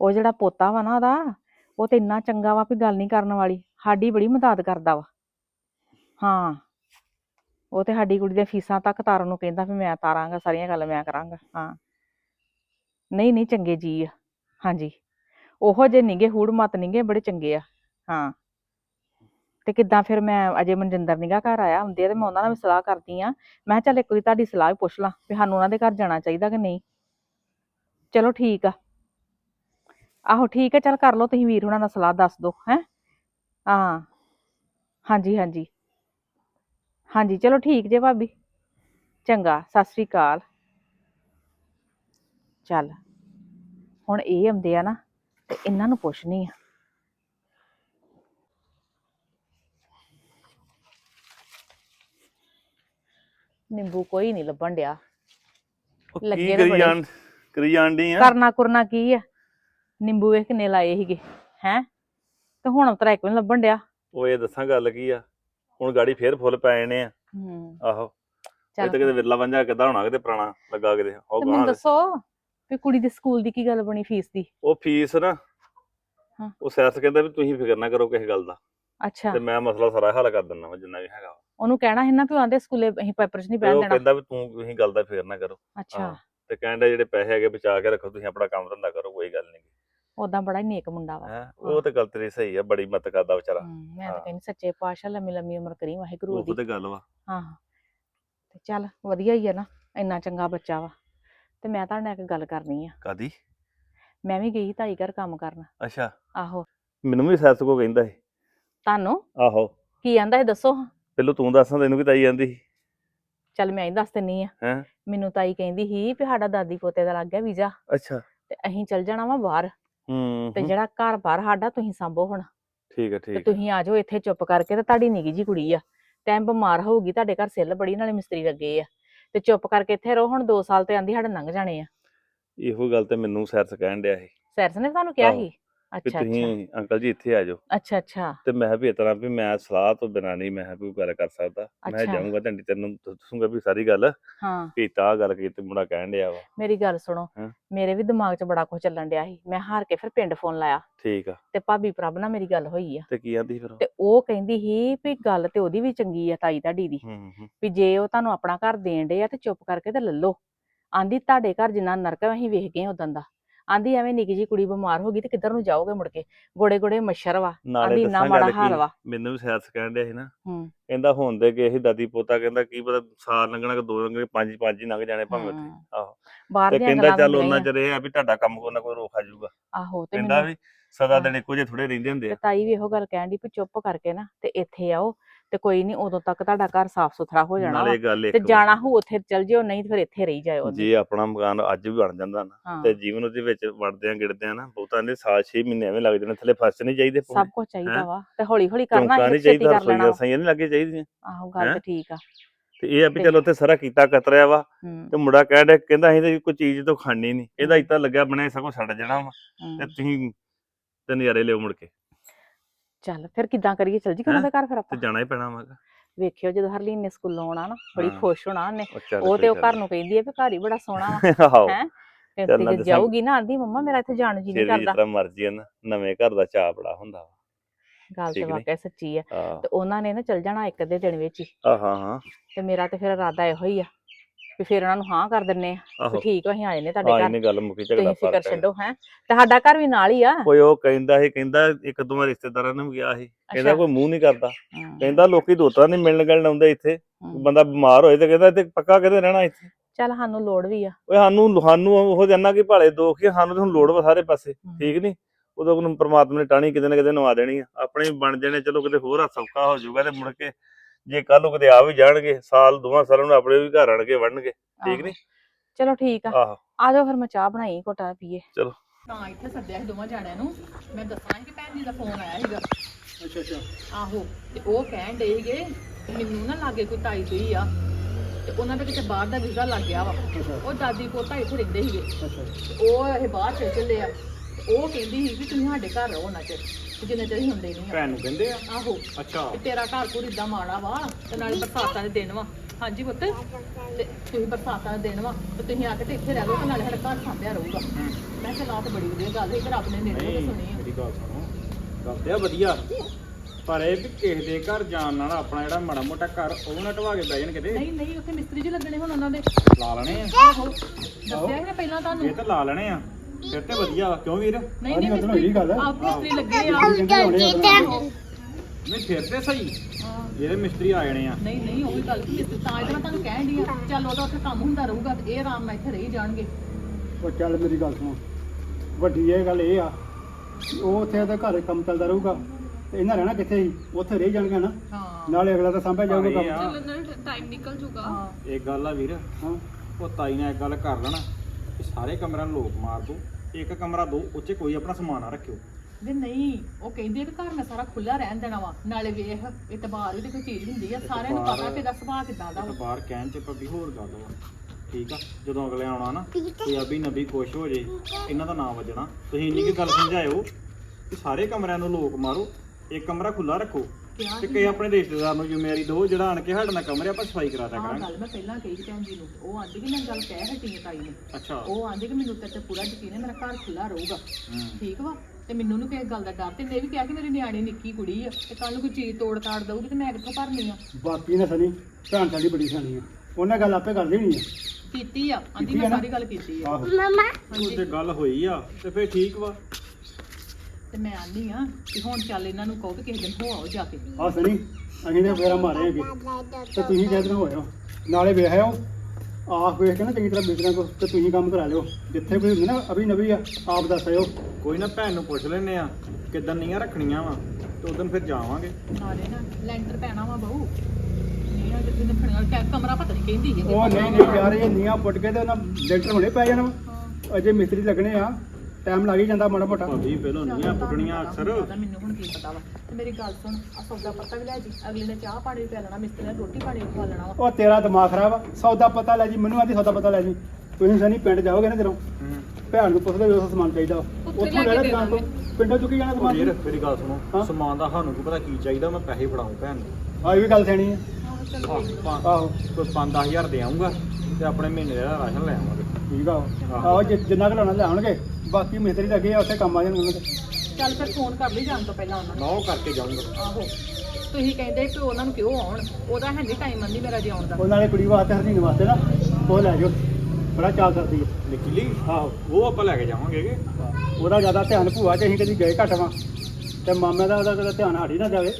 ਉਹ ਜਿਹੜਾ ਪੋਤਾ ਵਾ ਨਾ ਉਹਦਾ ਉਹ ਤੇ ਇੰਨਾ ਚੰਗਾ ਵਾ ਵੀ ਗੱਲ ਨਹੀਂ ਕਰਨ ਵਾਲੀ, ਸਾਡੀ ਬੜੀ ਮਦਦ ਕਰਦਾ ਵਾ। ਹਾਂ, ਉਹ ਤੇ ਸਾਡੀ ਕੁੜੀ ਦੀਆਂ ਫੀਸਾਂ ਤੱਕ ਤਾਰਨ ਨੂੰ ਕਹਿੰਦਾ ਵੀ ਮੈਂ ਤਾਰਾਂਗਾ, ਸਾਰੀਆਂ ਗੱਲ ਮੈਂ ਕਰਾਂਗਾ, ਹਾਂ। ਨਹੀਂ ਨਹੀਂ, ਚੰਗੇ ਜੀ ਆ, ਹਾਂਜੀ। ਉਹੋ ਜੇ ਨਹੀਂਗੇ ਹੂੜ ਮਤ ਨਹੀਂਗੇ ਬੜੇ ਚੰਗੇ ਆ, ਹਾਂ। ਤੇ ਕਿਦਾਂ ਫਿਰ ਮੈਂ ਅਜੇ ਮਨਜਿੰਦਰ ਨਿਗਾ ਘਰ ਆਇਆ ਹੁੰਦੇ ਆ ਤੇ ਮੈਂ ਉਹਨਾਂ ਨਾਲ ਵੀ ਸਲਾਹ ਕਰਦੀ ਆ। ਮੈਂ ਕਿਹਾ ਚੱਲ ਇੱਕ ਵਾਰੀ ਤੁਹਾਡੀ ਸਲਾਹ ਵੀ ਪੁੱਛ ਲਾਂ ਵੀ ਸਾਨੂੰ ਉਹਨਾਂ ਦੇ ਘਰ ਜਾਣਾ ਚਾਹੀਦਾ ਕਿ ਨਹੀਂ। ਚਲੋ ਠੀਕ ਆ। ਆਹੋ ਠੀਕ ਹੈ ਚੱਲ ਕਰ ਲਓ ਤੁਸੀਂ ਵੀਰ ਹੁਣਾਂ ਨਾਲ ਸਲਾਹ ਦੱਸ ਦਿਓ ਹੈ? ਹਾਂ। ਹਾਂਜੀ ਹਾਂਜੀ। ਹਾਂਜੀ ਚਲੋ ਠੀਕ ਜੇ ਭਾਬੀ। ਚੰਗਾ ਸਤਿ ਸ੍ਰੀ ਅਕਾਲ। ਚੱਲ ਹੁਣ ਇਹ ਆਉਂਦੇ ਆ ਨਾ ਤੇ ਇਹਨਾਂ ਨੂੰ ਪੁੱਛਣੀ ਆ। ਨਿੰਬੂ ਕੋਈ ਨਹੀਂ ਲੱਭਣ ਡਿਆ। ਉਹ ਲੱਗੇ ਨੇ ਕਰੀ ਬੜੇ। ਜਾਣ ਕਰੀ ਆ? ਕਰਨਾ ਕੁਰਨਾ ਕੀ ਆ? ਨਿੰਬੂ ਵੇਖ ਕਿੰਨੇ ਲਾਏ ਸੀਗੇ ਹੈ? ਤੇ ਹੁਣ ਉਤਰਾ ਇੱਕ ਵੀ ਨੀ ਲੱਭਣ ਡਿਆ। ਉਹ ਇਹ ਦੱਸਾਂ ਗੱਲ ਕੀ ਆ ਹੁਣ ਗਾੜੀ ਫੇਰ ਫੁੱਲ ਪੈ ਜਾਣੇ ਆ। ਹੂੰ। ਆਹੋ। ਇਹ ਚੱਲ ਤਾਂ ਕਿਤੇ ਵਿਰਲਾ ਵੰਜਾ ਕਿੱਦਾਂ ਹੋਣਾ ਕਿਤੇ ਪੁਰਾਣਾ ਲੱਗਾ ਕਿਤੇ ਉਹ ਤੇ ਮੈਨੂੰ ਦੱਸੋ ਵੀ ਕੁੜੀ ਦੇ ਸਕੂਲ ਦੀ ਕੀ ਗੱਲ ਬਣੀ ਫੀਸ ਦੀ? ਉਹ ਫੀਸ ਨਾ ਹਾਂ। ਉਹ ਸੈਸ ਕਹਿੰਦਾ ਵੀ ਤੁਸੀਂ ਫਿਕਰ ਨਾ ਕਰੋ ਕਿਸੇ ਗੱਲ ਦਾ। ਅੱਛਾ। ਤੇ ਮੈਂ ਮਸਲਾ ਸਾਰਾ ਹੱਲ ਕਰ ਦਿੰਦਾ ਵਾ ਜਿੰਨਾ ਵੀ ਹੈਗਾ ਵਾ। ਉਹਨੂੰ ਕਹਿਣਾ ਸੀ ਨਾ ਵੀ ਆਂਦੇ ਸਕੂਲੇ ਅਸੀਂ ਪੇਪਰ 'ਚ ਨਹੀਂ ਤੇ ਬਹਿਣ ਉਹ ਦੇਣਾ। ਕਹਿੰਦਾ ਵੀ ਤੂੰ ਤੁਸੀਂ ਗੱਲ ਦਾ ਫਿਕਰ ਨਾ ਕਰੋ। ਅੱਛਾ। ਹਾਂ। ਤੇ ਕਹਿੰਦਾ ਜਿਹੜੇ ਪੈਸੇ ਹੈਗੇ ਬਚਾ ਕੇ ਰੱਖੋ ਤੁਸੀਂ ਆਪਣਾ ਕੰਮ ਧੰਦਾ ਕਰੋ ਕੋਈ ਗੱਲ ਨਹੀਂ ਉਦਾਂ ਬੜਾ ਹੀ ਨੇਕ ਮੁੰਡਾ ਵਾ। ਹੈ ਉਹ ਤੇ ਗੱਲ ਤੇਰੀ ਸਹੀ ਆ ਬੜੀ ਮਤ ਕਰਦਾ ਵਿਚਾਰਾ। ਮੈਂ ਤਾਂ ਹਾਂ। ਕਹਿੰਦੀ ਸੱਚੇ ਪਾਤਸ਼ਾਹ ਲੰਮੀ ਲੰਮੀ ਉਮਰ ਕਰੀ ਵਾਹਿਗੁਰੂ ਉਹ ਦੀ। ਤੇ ਗੱਲ ਵਾ। ਹਾਂ ਤੇ ਚੱਲ ਵਧੀਆ ਹੀ ਆ ਨਾ ਇੰਨਾ ਚੰਗਾ ਬੱਚਾ ਵਾ। ਤੇ ਮੈਂ ਤੁਹਾਡੇ ਨਾਲ ਇੱਕ ਗੱਲ ਕਰਨੀ ਆ। ਕਾਦੀ ਮੈਂ ਵੀ ਗਈ ਤਾਈ ਘਰ ਕੰਮ ਕਰਨ। ਅੱਛਾ। ਆਹੋ। ਮੈਨੂੰ ਵੀ ਸੱਸ ਕੋ ਕਹਿੰਦਾ ਸੀ। ਤੁਹਾਨੂੰ? ਆਹੋ। ਕੀ ਆਂਦਾ ਇਹ ਦੱਸੋ? ਹਾਂ। ਪਹਿਲਾਂ ਤੂੰ ਦੱਸਾਂ ਤੈਨੂੰ ਕੀ ਤਾਈ ਜਾਂਦੀ ਸੀ। ਚੱਲ ਮੈਂ ਹੀ ਦੱਸ ਦਿੰਨੀ ਆ। ਹੈਂ? ਮੈਨੂੰ ਤਾਈ ਕਹਿੰਦੀ ਸੀ ਵੀ ਸਾਡਾ ਦਾਦੀ ਪੋਤੇ ਦਾ ਲੱਗ ਗਿਆ ਵੀਜ਼ਾ। ਅੱਛਾ। ਤੇ ਅਸੀਂ ਚੱਲ ਜਾਣਾ ਵਾ ਬਾਹਰ। ਹੂੰ ਤੇ ਜਿਹੜਾ ਘਰ ਬਾਹਰ ਸਾਡਾ ਤੁਸੀਂ ਸੰਭੋ ਹੁਣ ਠੀਕ ਹੈ ਤੇ ਠੀਕ ਹੈ। ਤੁਸੀਂ ਆ ਜਾਓ ਇੱਥੇ ਚੁੱਪ ਕਰਕੇ ਤੇ ਤੁਹਾਡੀ ਨਿੱਕੀ ਜੀ ਕੁੜੀ ਆ। ਟਾਈਮ ਬਿਮਾਰ ਹੋਊਗੀ ਤੁਹਾਡੇ ਘਰ ਸਿੱਲ ਬੜੀ ਨਾਲੇ ਮਿਸਤਰੀ ਲੱਗੇ ਆ। ਤੇ ਚੁੱਪ ਕਰਕੇ ਇੱਥੇ ਰਹੋ ਹੁਣ 2 ਸਾਲ ਤੇ ਆਂਦੀ ਸਾਡੇ ਲੰਘ ਜਾਣੇ ਆ। ਇਹੋ ਗੱਲ ਤੇ ਮੈਨੂੰ ਸੈਰਸ ਕਹਿਣ ਡਿਆ ਸੀ। ਸੈਰਸ ਨੇ ਤੁਹਾਨੂੰ ਕਿਹਾ ਆਹੋ। ਸੀ? ਵੀ ਅੱਛਾ ਅੱਛਾ। ਤੁਸੀਂ ਅੰਕਲ ਜੀ ਇੱਥੇ ਆ ਜਾਓ। ਅੱਛਾ ਅੱਛਾ। ਤੇ ਮੈਂ ਕਿਹਾ ਵੀ ਇਸ ਤਰ੍ਹਾਂ ਵੀ ਮੈਂ ਸਲਾਹ ਤੋਂ ਬਿਨਾਂ ਨਹੀਂ ਮੈਂ ਕਿਹਾ ਵੀ ਗੱਲ ਕਰ ਸਕਦਾ। ਮੈਂ ਅੱਛਾ। ਜਾਊਂਗਾ ਤੇ ਤੈਨੂੰ ਦੱਸੂਗਾ ਵੀ ਸਾਰੀ ਗੱਲ। ਹਾਂ। ਵੀ ਤਾਂ ਗੱਲ ਕੀਤੀ ਮੁੰਡਾ ਕਹਿਣ ਡਿਆ ਵਾ। ਮੇਰੀ ਗੱਲ ਸੁਣੋ ਹਾਂ। ਮੇਰੇ ਵੀ ਦਿਮਾਗ 'ਚ ਬੜਾ ਕੁਝ ਚੱਲਣ ਡਿਆ ਸੀ। ਮੈਂ ਹਾਰ ਕੇ ਫਿਰ ਪਿੰਡ ਫੋਨ ਲਾਇਆ। ਠੀਕ ਆ। ਤੇ ਭਾਬੀ ਪ੍ਰਭ ਨਾਲ ਮੇਰੀ ਗੱਲ ਹੋਈ ਆ। ਤੇ ਕੀ ਆਂਦੀ ਫਿਰ ਉਹ? ਤੇ ਉਹ ਕਹਿੰਦੀ ਸੀ ਵੀ ਗੱਲ ਤੇ ਉਹਦੀ ਵੀ ਚੰਗੀ ਆ ਤਾਈ ਤੁਹਾਡੀ ਦੀ। ਹੂੰ ਹੂੰ ਵੀ ਜੇ ਉਹ ਤੁਹਾਨੂੰ ਆਪਣਾ ਘਰ ਦੇਣ ਡੇ ਆ ਤੇ ਚੁੱਪ ਕਰਕੇ ਤੇ ਲੱਲੋ ਆਂਦੀ ਤੁਹਾਡੇ ਘਰ ਜਿੰਨਾ ਨਰਕ ਅਸੀਂ ਵੇਖ ਗਏ ਉਦੋਂ ਦਾ। ਆਂਦੀ ਐਵੇਂ ਨਿੱਕੀ ਜੀ ਕੁੜੀ ਬਿਮਾਰ ਹੋ ਗਈ ਤੇ ਕਿੱਧਰ ਨੂੰ ਜਾਓਗੇ ਮੁੜ ਕੇ? ਗੋੜੇ ਗੋੜੇ ਮੱਛਰ ਵਾ। ਨਾਲੇ ਆਂਦੀ ਦੱਸਾਂ ਮਾੜਾ ਗੱਲ ਹਾਲ ਕੀ ਵਾ। ਮੈਨੂੰ ਵੀ ਸੈਰਸ ਕਹਿਣ ਡਿਆ ਸੀ ਨਾ। ਹੂੰ। ਕਹਿੰਦਾ ਹੁਣ ਦੇ ਗਏ ਸੀ ਦਾਦੀ ਪੋਤਾ ਕਹਿੰਦਾ ਕੀ ਪਤਾ ਸਾਲ ਲੰਘਣਾ ਕਿ ਦੋ ਲੰਘਣੇ ਪੰਜ ਪੰਜ ਹੀ ਲੰਘ ਜਾਣੇ ਭਾਵੇਂ ਉੱਥੇ। ਹਾਂ। ਆਹੋ। ਬਾਹਰ ਤੇ ਦੀਆਂ ਕਹਿੰਦਾ ਗੱਲਾਂ ਚੱਲ ਉਹਨਾਂ ਹੀ ਆ। ਚਿਰ ਇਹ ਆ ਵੀ ਤੁਹਾਡਾ ਕੰਮ ਕੋਈ ਨਾ ਕੋਈ ਰੋਕ ਆ ਜਾਊਗਾ। ਆਹੋ ਤੇ ਕਹਿੰਦਾ ਮੈਨੂੰ ਵੀ ਸਦਾ। ਦਿਨ ਇੱਕੋ ਜਿਹੇ ਥੋੜੇ ਰਹਿੰਦੇ ਹੁੰਦੇ ਤੇ ਆ ਤਾਈ ਵੀ ਇਹੋ ਗੱਲ ਕਹਿਣ ਦੀ ਵੀ ਚੁੱਪ ਕਰਕੇ ਨਾ ਤੇ ਇੱਥੇ ਆਓ। ਤੇ ਕੋਈ ਨਹੀਂ ਉਦੋਂ ਤੱਕ ਤੁਹਾਡਾ ਘਰ ਸਾਫ਼ ਸੁਥਰਾ ਹੋ ਜਾਣਾ ਵਾ ਨਾਲੇ ਗੱਲ ਇੱਕ ਤੇ ਜਾਣਾ ਹੋ ਉੱਥੇ ਚਲ ਜਿਓ ਨਹੀਂ ਤੇ ਫਿਰ ਇੱਥੇ ਰਹੀ ਜਾਇਓ ਜੇ ਆਪਣਾ ਮਕਾਨ ਅੱਜ ਵੀ ਬਣ ਜਾਂਦਾ ਨਾ ਹਾਂ ਤੇ ਜੀਵਨ ਉਹਦੇ ਵਿੱਚ ਵੜਦੇ ਆ ਗਿੜਦੇ ਆ ਨਾ ਬਹੁਤਾਂ ਦੇ ਸਾਲ 6 ਮਹੀਨੇ ਐਵੇਂ ਲੱਗ ਜਾਣੇ ਥੱਲੇ ਫਸ ਨਹੀਂ ਚਾਹੀਦੇ ਸਭ ਕੁਝ ਚਾਹੀਦਾ ਹੈਂ? ਵਾ ਤੇ ਹੌਲੀ ਹੌਲੀ ਕਰਨਾ ਚੌਂਕਾ ਛੇਤੀ ਚਾਹੀਦਾ ਕਰ ਲੈਣਾ ਰਸੋਈਆਂ। ਸਹੀਆਂ ਨਹੀਂ ਲੱਗੇ ਚਾਹੀਦੀਆਂ ਆਹੋ ਗੱਲ ਹੈਂ? ਤੇ ਠੀਕ ਆ ਤੇ ਇਹ ਆ ਵੀ ਚਲੋ ਉੱਥੇ ਸਾਰਾ ਕੀਤਾ ਕਤਰਿਆ ਵਾ ਹੂੰ ਤੇ ਮੁੰਡਾ ਕਹਿ ਡਿਆ ਕਹਿੰਦਾ ਅਸੀਂ ਤਾਂ ਕੋਈ ਚੀਜ਼ ਤੋਂ ਖਾਣੀ ਨਹੀਂ ਇਹਦਾ ਇੱਤਾ ਲੱਗਿਆ ਬਣਿਆ ਸਗੋਂ ਛੱਡ ਜਾਣਾ ਵਾ ਹੂੰ। ਤੇ ਤੁਸੀਂ ਤੇ ਨਜ਼ਾਰੇ ਲਿਓ ਮੁੜ ਕੇ ਚੱਲ ਫਿਰ ਕਿੱਦਾਂ ਕਰੀਏ ਚਲ ਜੀ ਹੈਂ? ਦੇ ਘਰ ਫਿਰ ਤੇ ਆਪਾਂ ਜਾਣਾ ਹੀ ਪੈਣਾ ਵਾ ਵੇਖਿਓ ਜਦੋਂ ਹਰਲੀਨ ਨੇ ਸਕੂਲੋਂ ਆਉਣਾ ਨਾ ਬੜੀ ਹਾਂ। ਖੁਸ਼ ਹੋਣਾ ਉਹਨੇ ਉਹ ਤੇ ਉਹ ਘਰ ਨੂੰ ਕਹਿੰਦੀ ਆ ਵੀ ਘਰ ਹੀ ਬੜਾ ਸੋਹਣਾ ਵਾ। ਆਹੋ ਹੈਂ? ਤੇ ਚੱਲ ਜੇ। ਜਾਊਗੀ ਨਾ ਆਂਦੀ ਮੰਮਾ ਮੇਰਾ ਇੱਥੇ ਜਾਣ ਜੀ ਨਹੀਂ ਫਿਰ ਕਰਦਾ ਤਰ੍ਹਾਂ ਮਰਜ਼ੀ ਆ ਨਾ ਨਵੇਂ ਘਰ ਦਾ ਚਾਅ ਬੜਾ ਹੁੰਦਾ ਵਾ ਗੱਲ ਤੇ ਨੀ? ਵਾਕਿਆ ਸੱਚੀ ਆ ਆਹ ਤੇ ਉਹਨਾਂ ਨੇ ਨਾ ਚਲ ਜਾਣਾ ਇੱਕ ਅੱਧੇ ਦਿਨ ਵਿੱਚ ਹੀ ਆਹ, ਹਾਂ ਹਾਂ ਤੇ ਮੇਰਾ ਤੇ ਫਿਰ ਇਰਾਦਾ ਇਹੋ ਹੀ ਆ ਵੀ ਫਿਰ ਉਹਨਾਂ ਨੂੰ ਹਾਂ ਕਰ ਦਿੰਨੇ ਆ ਵੀ ਆਹੋ। ਠੀਕ ਆ ਅਸੀਂ ਆਏ ਨੇ ਤੁਹਾਡੇ ਹਾਂ ਘਰ। ਇਹਨੇ ਗੱਲ ਮੁੱਕੀ ਝਗੜਾ ਤੁਸੀਂ ਫਿਕਰ ਛੱਡੋ ਹੈ। ਤੇ ਸਾਡਾ ਘਰ ਵੀ ਨਾਲ ਹੀ ਆ। ਕੋਈ ਉਹ ਕਹਿੰਦਾ ਸੀ ਕਹਿੰਦਾ ਇੱਕ ਦੋ ਵਾਰ ਰਿਸ਼ਤੇਦਾਰਾਂ ਨੂੰ ਵੀ ਗਿਆ ਸੀ। ਕਹਿੰਦਾ। ਕੋਈ ਮੂੰਹ ਨਹੀਂ ਕਰਦਾ। ਕਹਿੰਦਾ ਲੋਕੀ ਦੋ ਤਰ੍ਹਾਂ ਨਹੀਂ ਮਿਲਣ ਗਲਣ ਆਉਂਦੇ ਇੱਥੇ। ਹਮ। ਬੰਦਾ ਬਿਮਾਰ ਹੋਏ ਤੇ ਕਹਿੰਦਾ ਇੱਥੇ ਪੱਕਾ ਕਿਤੇ ਰਹਿਣਾ ਇੱਥੇ? ਚੱਲ ਸਾਨੂੰ ਲੋੜ ਵੀ ਆ। ਓਏ ਸਾਨੂੰ ਸਾਨੂੰ ਉਹ ਜੰਨਾ ਕੀ ਭਾਲੇ ਹੀ ਆ, ਸਾਨੂੰ ਤਾਂ ਹੁਣ ਲੋੜ ਵਾ ਸਾਰੇ ਪਾਸੇ ਹਮ। ਠੀਕ ਨਹੀਂ ਉਦੋਂ ਨੂੰ ਪ੍ਰਮਾਤਮਾ ਨੇ ਟਾਣੀ ਕਿਤੇ ਨਾ ਕਿਤੇ ਨਵਾ ਦੇਣੀ ਆ। ਆਪਣੇ ਵੀ ਬਣ ਜਾਣੇ ਚਲੋ ਕਿਤੇ ਹੋਰ ਹੱਥ ਸੌਖਾ ਹੋ ਜਾਊਗਾ ਤੇ ਮੁੜ ਕੇ ਜੇ ਕੱਲ ਨੂੰ ਕਿਤੇ ਆ ਵੀ ਜਾਣਗੇ ਸਾਲ ਦੋਵਾਂ ਸਾਲਾਂ ਨੂੰ ਆਪਣੇ ਵੀ ਘਰ ਆਣ ਕੇ ਵੜਨਗੇ ਠੀਕ ਆਹੋ। ਨਹੀਂ? ਚਲੋ ਠੀਕ ਆ। ਆਹੋ। ਆ ਜਾਓ ਫਿਰ ਮੈਂ ਚਾਹ ਬਣਾਈ ਘੋਟਾ ਪੀਏ। ਤਾਂ ਇੱਥੇ ਸੱਦਿਆ ਸੀ ਦੋਵਾਂ ਜਾਣਿਆਂ ਨੂੰ ਮੈਂ ਦੱਸਣਾ ਸੀ ਕਿ ਭੈਣ ਜੀ ਦਾ ਫੋਨ ਆਇਆ ਸੀਗਾ। ਅੱਛਾ ਅੱਛਾ। ਆਹੋ ਤੇ ਉਹ ਕਹਿਣ ਡੇ ਸੀਗੇ ਮੈਨੂੰ ਨਾ ਲਾਗੇ ਕੋਈ ਤਾਈ ਤੋਈ ਆ। ਤੇ ਉਹਨਾਂ ਦੇ ਕਿਤੇ ਬਾਹਰ ਦਾ ਵੀਜ਼ਾ ਲੱਗ ਗਿਆ ਵਾ। ਉਹ ਦਾਦੀ ਪੋਤਾ ਇੱਥੇ ਰਹਿੰਦੇ ਸੀਗੇ। ਅੱਛਾ। ਤੇ ਉਹ ਇਹ ਬਾਹਰ ਚਲ ਚੱਲੇ ਆ। ਉਹ ਕਹਿੰਦੀ ਸੀ ਵੀ ਤੁਸੀਂ ਸਾਡੇ ਘਰ ਰਹੋ ਨਾ ਚਿਰ ਤੇ ਜਿੰਨੇ ਚਿਰ ਅਸੀਂ ਹੁੰਦੇ ਨਹੀਂ ਆ। ਭੈਣ ਨੂੰ ਕਹਿੰਦੇ ਆ? ਆਹੋ। ਅੱਛਾ। ਤੇ ਤੇਰਾ ਘਰ ਘੁਰ ਇਦਾਂ ਮਾੜਾ ਵਾ ਤੇ ਨਾਲੇ ਬਰਸਾਤਾਂ ਦੇ ਦਿਨ ਵਾ। ਹਾਂਜੀ ਪੁੱਤ। ਤੇ ਤੁਸੀਂ ਬਰਸਾਤਾਂ ਦੇ ਦਿਨ ਵਾ ਤੇ ਤੁਸੀਂ ਆ ਕੇ ਤੇ ਇੱਥੇ ਰਹਿ ਲਓ ਤੇ ਨਾਲੇ ਸਾਡਾ ਘਰ ਸਾਂਭਿਆ ਰਹੂਗਾ। ਮੈਂ ਕਿਹਾ ਚਲ ਤੇ ਬੜੀ ਵਧੀਆ ਗੱਲ ਹੈ ਕਿ ਰੱਬ ਨੇ ਨੇੜੇ ਹੋ ਕੇ ਨਹੀਂ ਸੁਣੀ ਆ। ਮੇਰੀ ਗੱਲ ਸੁਣੋ। ਗੱਲ ਤੇ ਆ ਵਧੀਆ। ਪਰ ਇਹ ਵੀ ਕਿਸੇ ਦੇ ਘਰ ਜਾਣ ਨਾਲ ਆਪਣਾ ਜਿਹੜਾ ਮਾੜਾ ਮੋਟਾ ਘਰ ਉਹ ਨਾ ਢਵਾ ਕੇ ਬਹਿ ਜਾਣ ਕਿਤੇ। ਨਹੀਂ ਨਹੀਂ ਉੱਥੇ ਮਿਸਤਰੀ ਜੀ ਲੱਗਣੇ ਹੁਣ ਉਹਨਾਂ ਦੇ। ਲਾ ਲੈਣੇ ਆ। ਆਹੋ। ਦੱਸਿਆ ਸੀ ਨਾ ਪਹਿਲਾਂ ਤੁਹਾਨੂੰ? ਇਹ ਤਾਂ ਲਾ ਲੈਣੇ ਆ। ਫਿਰ ਤੇ ਵਧੀਆ ਵਾ ਕਿਉਂ ਵੀਰ? ਨਹੀਂ ਨਹੀਂ ਮਿਸਤਰੀ ਆਪ ਮਿਸਤਰੀ ਲੱਗੇ ਆ। ਨਹੀਂ ਫਿਰ ਤੇ ਸਹੀ। ਹਾਂ। ਇਹਦੇ ਮਿਸਤਰੀ ਆ ਜਾਣੇ ਆ। ਨਹੀਂ ਨਹੀਂ ਉਹੀ ਗੱਲ ਕਿ ਮਿਸਤਰੀ ਤਾਂ ਇਹਦਾ ਮੈਂ ਤੁਹਾਨੂੰ ਕਹਿਣ ਦੀ ਆ। ਚੱਲ ਉਹਦਾ ਉੱਥੇ ਕੰਮ ਹੁੰਦਾ ਰਹੂਗਾ ਤੇ ਇਹ ਆਰਾਮ ਨਾਲ ਇੱਥੇ ਰਹੀ ਜਾਣਗੇ। ਉਹ ਚੱਲ ਮੇਰੀ ਗੱਲ ਸੁਣੋ। ਵੱਡੀ ਇਹ ਗੱਲ ਇਹ ਆ ਕਿ ਉਹ ਉੱਥੇ ਤਾਂ ਘਰ ਕੰਮ ਚੱਲਦਾ ਰਹੂਗਾ। ਤੇ ਇਹਨਾਂ ਰਹਿਣਾ ਕਿੱਥੇ ਸੀ? ਉੱਥੇ ਰਹਿ ਜਾਣਗੇ ਨਾ। ਹਾਂ। ਨਾਲੇ ਅਗਲਾ ਤਾਂ ਸਾਂਭਿਆ ਜਾਊਗਾ ਪਰ ਇਹ ਕੰਮ ਆ ਹਾਂ। ਇੱਕ ਗੱਲ ਆ ਵੀਰ। ਹਾਂ। ਉਹ ਤਾਈ ਨੇ ਇੱਕ ਗੱਲ ਕਰ ਲੈਣਾ ਕਿ ਸਾਰੇ ਕਮਰਿਆਂ ਨੂੰ ਲੋਕ ਮਾਰ ਦੋ ਇੱਕ ਕਮਰਾ ਦੋ ਉੱਚੇ ਕੋਈ ਆਪਣਾ ਸਮਾਨ ਨਾ ਰੱਖਿਓ। ਵੀ ਨਹੀਂ ਉਹ ਕਹਿੰਦੇ ਆ ਕਿ ਘਰ ਮੈਂ ਸਾਰਾ ਖੁੱਲਾ ਰਹਿਣ ਦੇਣਾ ਵਾ। ਨਾਲੇ ਵੇਖ ਇਤਬਾਰ ਵੀ ਤੇ ਕੋਈ ਚੀਜ਼ ਹੁੰਦੀ ਆ ਸਾਰਿਆਂ ਨੂੰ ਪਤਾ ਕਿ ਇਹਦਾ ਸੁਭਾਅ ਕਿਦਾਂ ਦਾ ਤੇ ਵਾ। ਬਾਹਰ ਕਹਿਣ ਚ ਪੱਬੀ ਹੋਰ ਗੱਲ ਵਾ। ਠੀਕ ਆ? ਜਦੋਂ ਅਗਲੇ ਆਉਣਾ ਨਾ ਕੋਈ ਅਬੀ ਨਬੀ ਕੁਛ ਹੋ ਜੇ ਇਹਨਾਂ ਦਾ ਨਾਮ ਵੱਜਣਾ। ਤੁਸੀਂ ਇੰਨੀ ਕੀ ਗੱਲ ਸਮਝਾਇਓ ਕਿ ਸਾਰੇ ਕਮਰਿਆਂ ਨੂੰ ਲੋਕ ਮਾਰੋ ਇੱਕ ਕਮਰਾ ਖੁੱਲਾ ਰੱਖੋ। ਕਿਹਾ ਤੇ ਕਈ ਆਪਣੇ ਰਿਸ਼ਤੇਦਾਰ ਨੂੰ ਜ਼ਿੰਮੇਵਾਰੀ ਦਿਓ ਜਿਹੜਾ ਆਣ ਕੇ ਸਾਡੇ ਨਾਲ ਕਮਰੇ ਆਪਾਂ ਸਫ਼ਾਈ ਕਰਾ ਦਿਆ ਆਹ ਕਰਾਂਗੇ। ਗੱਲ ਮੈਂ ਪਹਿਲਾਂ ਕਹੀ ਸੀ ਭੈਣ ਜੀ ਨੂੰ। ਉਹ ਆਂਦੀ ਕਿ ਮੈਂ ਗੱਲ ਕਹਿ ਹਟੀ ਆ ਤਾਈ ਨੇ। ਅੱਛਾ। ਉਹ ਆਂਦੀ ਕਿ ਮੈਨੂੰ ਤੇਰੇ ਤੇ ਪੂਰਾ ਯਕੀਨ ਹੈ ਮੇਰਾ ਘਰ ਖੁੱਲਾ ਰਹੂਗਾ। ਹੂੰ। ਠੀਕ ਵਾ? ਤੇ ਮੈਨੂੰ ਨੂੰ ਕਿਸੇ ਗੱਲ ਦਾ ਡਰ। ਤੇ ਮੈਂ ਵੀ ਕਿਹਾ ਕਿ ਮੇਰੀ ਨਿਆਣੀ ਨਿੱਕੀ ਕੁੜੀ ਆ ਤੇ ਕੱਲ ਨੂੰ ਕੋਈ ਚੀਜ਼ ਤੋੜ ਤਾੜ ਦਊਗੀ ਤੇ ਮੈਂ ਕਿੱਥੋਂ ਭਰਨੀ ਆ? ਬਾਕੀ ਨੇ ਸਨੀ ਭੈਣ ਸਾਡੀ ਬੜੀ ਸਿਆਣੀ ਆ। ਉਹਨੇ ਗੱਲ ਆਪੇ ਕਰ ਦੇਣੀ ਆ। ਕੀਤੀ ਆ। ਆਂਦੀ ਕੀਤੀ ਮੈਂ ਨਾ? ਸਾਰੀ ਗੱਲ ਕੀਤੀ ਆ। ਆਹੋ। ਉਹ ਤੇ ਗੱਲ ਹੋਈ ਆ ਤੇ ਫੇਰ ਠੀਕ ਵਾ। ਤੇ ਮੈਂ ਆਨੀ ਆ ਕਿ ਹੁਣ ਚੱਲ ਇਹਨਾਂ ਨੂੰ ਕਹੋ ਕਿ ਕਿਸੇ ਦਿਨ ਹੋ ਆਓ ਜਾ ਕੇ। ਆ ਸਨੀ ਅਸੀਂ ਨੇ ਫੇਰਾ ਮਾਰੇ ਹੈਗੇ। ਤੇ ਤੁਸੀਂ ਕਿਹ ਦਿਨ ਹੋਇਓ ਨਾਲੇ ਵੇਖਿਓ ਆਪ ਵੇਖ ਕੇ ਨਾ ਚੰਗੀ ਤਰ੍ਹਾਂ ਬਿਜਰਾਂ ਕੋ ਤੇ ਤੁਸੀਂ ਕੰਮ ਕਰਾ ਲਿਓ। ਜਿੱਥੇ ਕੋਈ ਹੁੰਦੀ ਨਾ ਅਭੀ ਨਵੀ ਆ ਆਪ ਦੱਸਿਓ ਕੋਈ ਨਾ ਭੈਣ ਨੂੰ ਪੁੱਛ ਲੈਨੇ ਆ ਕਿਦਾਂ ਨੀਆਂ ਰੱਖਣੀਆਂ ਵਾ ਤੇ ਉਦੋਂ ਫਿਰ ਜਾਵਾਂਗੇ। ਨਾਲੇ ਨਾ ਲੈਂਟਰ ਪੈਣਾ ਵਾ ਬਹੂ। ਨਹੀਂ ਆ ਜਿੱਦ ਰੱਖਣੀਆਂ ਕੈ- ਕਮਰਾ ਪਤਾ ਨਹੀਂ ਕਹਿੰਦੀ ਹੈ ਉਹ ਨਹੀਂ ਨਹੀਂ ਯਾਰ ਇਹ ਨੀਆਂ ਪੁੱਟ ਕੇ ਤੇ ਉਹਨਾਂ ਲੈਂਟਰ ਹੁਣੇ ਪੈ ਜਾਣਾ ਵਾ। ਅਜੇ ਮਿਸਤਰੀ ਲੱਗਣੇ ਆ। ਟਾਈਮ ਲੱਗ ਹੀ ਜਾਂਦਾ ਮਾੜਾ ਮੋਟਾ। ਭਾਬੀ ਪਹਿਲਾਂ ਨੀਆਂ ਪੁੱਟਣੀਆਂ ਅਕਸਰ। ਪਤਾ ਮੈਨੂੰ ਹੁਣ ਕੀ ਪਤਾ ਵਾ। ਤੇ ਮੇਰੀ ਗੱਲ ਸੁਣ ਆ ਸੌਦਾ ਪੱਤਾ ਵੀ ਲੈ ਜੀ। ਅਗਲੇ ਨੇ ਚਾਹ ਪਾਣੀ ਵੀ ਪਿਆ ਲੈਣਾ ਮਿਸਤਰੀ ਨੇ ਰੋਟੀ ਪਾਣੀ ਵੀ ਖਵਾ ਲੈਣਾ ਵਾ। ਉਹ ਤੇਰਾ ਦਿਮਾਗ ਖਰਾਬ ਆ। ਸੌਦਾ ਪਤਾ ਲੈ ਜੀ ਮੈਨੂੰ ਆਂਦੀ ਸੌਦਾ ਪਤਾ ਲੈ ਜੀ। ਤੁਸੀਂ ਸਨੀ ਪਿੰਡ ਜਾਓਗੇ ਨਾ ਜਦੋਂ ਭੈਣ ਨੂੰ ਪੁੱਛਦੇ ਉਸ ਸਮਾਨ ਚਾਹੀਦਾ। ਉੱਥੇ ਲੈ ਲੈ ਲੈ ਕੇ ਦੁਕਾਨ ਤੋਂ। ਪਿੰਡੋਂ ਚੁੱਕੀ ਜਾਣਾ ਸਮਾਨ? ਵੀਰ ਮੇਰੀ ਗੱਲ ਸੁਣੋ? ਸਮਾਨ ਦਾ ਸਾਨੂੰ ਕੀ ਪਤਾ ਕੀ ਚਾਹੀਦਾ ਮੈਂ ਪੈਸੇ ਫੜਾਉਂ ਭੈਣ ਨੂੰ। ਆ ਇਹ ਵੀ ਗੱਲ ਸੈਣੀ ਹੈ ਆਹੋ ਚੱਲ ਕੋਈ ਨੀ। ਆਹ, ਆਹੋ। ਕੋਈ 5-10000 ਦੇ ਆਉਂਗਾ ਤੇ ਆਪਣੇ ਮਹੀਨੇ ਦਾ ਰਾਸ਼ਨ ਲੈ ਆਵਾਂਗੇ। ਠੀਕ ਆ। ਆਹੋ। ਜਿੰਨਾ ਕੁ ਲਾਉਣਾ ਲਿਆਉਣਗੇ ਬਾਕੀ ਮਿਸਤਰੀ ਲੱਗੇ ਆ ਉੱਥੇ ਕੰਮ ਆ ਜਾਣਗੇ ਉਹਨਾਂ ਦੇ। ਚੱਲ ਫਿਰ ਫੋਨ ਕਰ ਲਈ ਜਾਣ ਤੋਂ ਪਹਿਲਾਂ ਉਹਨਾਂ ਨੂੰ। ਮੈਂ ਉਹ ਕਰਕੇ ਜਾਊਂਗਾ। ਆਹੋ। ਤੁਸੀਂ ਕਹਿੰਦੇ ਕਿ ਉਹਨਾਂ ਨੂੰ ਕਿਉਂ ਆਉਣ? ਉਹਦਾ ਹੈ ਨਹੀਂ ਟਾਈਮ ਅੰਦੀ ਮੇਰਾ ਜਿਉਣ ਦਾ। ਉਹ ਨਾਲੇ ਕੁੜੀ ਵਾਸਤੇ ਹਰਜੀਨ ਵਾਸਤੇ ਨਾ ਉਹ ਲੈ ਜਾਓ। ਬੜਾ ਚਾਅ ਕਰਦੀ ਹੈ ਨਿਕਲੀ ਆਹੋ ਉਹ ਆਪਾਂ ਲੈ ਕੇ ਜਾਵਾਂਗੇ ਕਿ? ਉਹਦਾ ਜ਼ਿਆਦਾ ਧਿਆਨ ਭੂਆ ਤੇ ਅਸੀਂ ਕਦੀ ਗਏ ਘੱਟ ਵਾਂ। ਤੇ ਮਾਮੇ ਦਾ ਉਹਦਾ ਕਦੇ ਧਿਆਨ ਹਾੜੀ ਨਾ ਜਾਵੇ।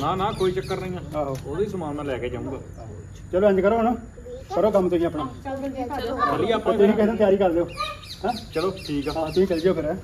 ਨਾ ਨਾ ਕੋਈ ਚੱਕਰ ਨਹੀਂ ਆ। ਆਹੋ। ਉਹਦਾ ਹੀ ਸਮਾਨ ਮੈਂ ਲੈ ਕੇ ਜਾਊਂਗਾ। ਚਲੋ ਇੰਜ ਕਰੋ ਹੁਣ। ਕਰੋ ਕੰਮ ਤੁਸੀਂ ਆਪਣਾ। ਚੱਲੀ ਆਪਾਂ ਤੁਸੀਂ ਕਿਸੇ ਨੂੰ ਤਿਆਰੀ ਕਰ ਲਿਓ। ਹਾਂ ਚਲੋ ਠੀਕ ਆ। ਹਾਂ ਤੁਸੀਂ ਚੱਲ ਜਿਓ ਫਿਰ।